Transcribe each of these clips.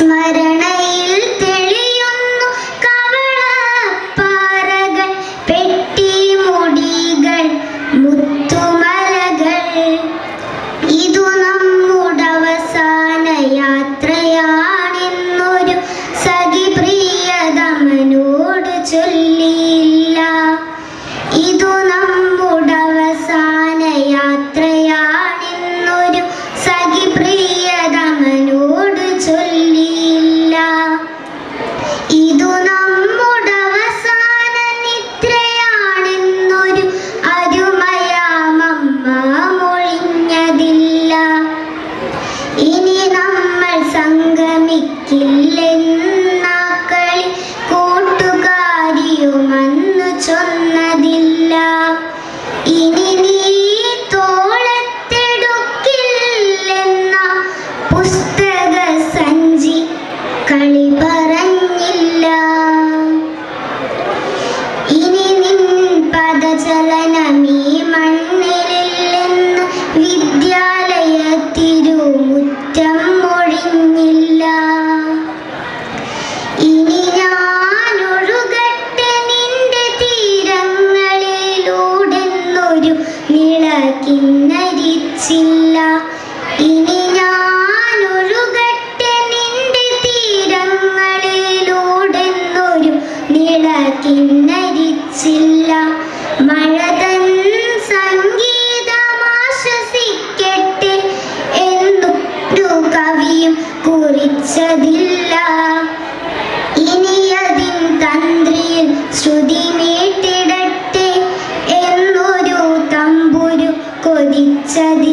Smarter. ഇനി നമ്മൾ സംഗമിക്കില്ലെന്നാക്കളി ചില്ല മഴ തൻ സംഗീതമാശ്വസിക്കട്ടെ എന്നൊരു കവിയും കുറിച്ചതില്ല. ഇനിയതിൻ തന്ത്രിയിൽ ശ്രുതി നീട്ടിടട്ടെ എന്നൊരു തമ്പുരു കൊതിച്ചതില്ല.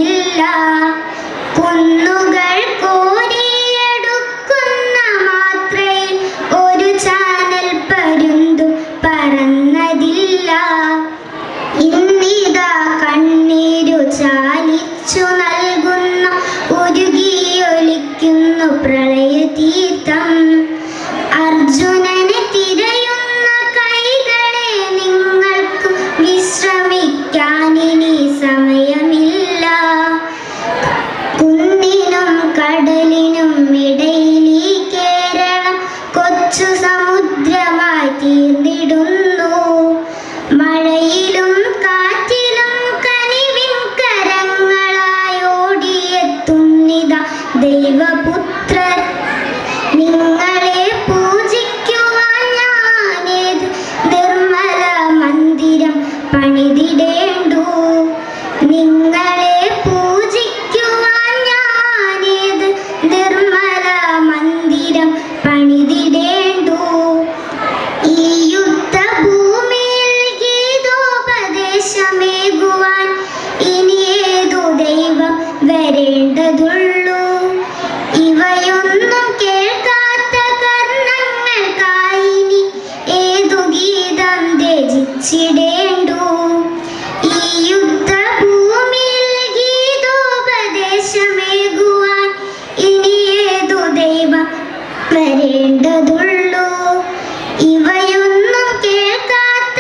അമ്മയുടെ വരേണ്ടതുള്ളൂ ഇവയൊന്നും കേൾക്കാത്ത കർണങ്ങൾക്കായി ഏതു ഗീതം രചിച്ചിടേണ്ടു? ഈ യുദ്ധഭൂമിയിൽ ഗീതോപദേശമേകുവാൻ ഇനി ഏതു ദൈവം വരേണ്ടതുള്ളൂ? ഇവയൊന്നും കേൾക്കാത്ത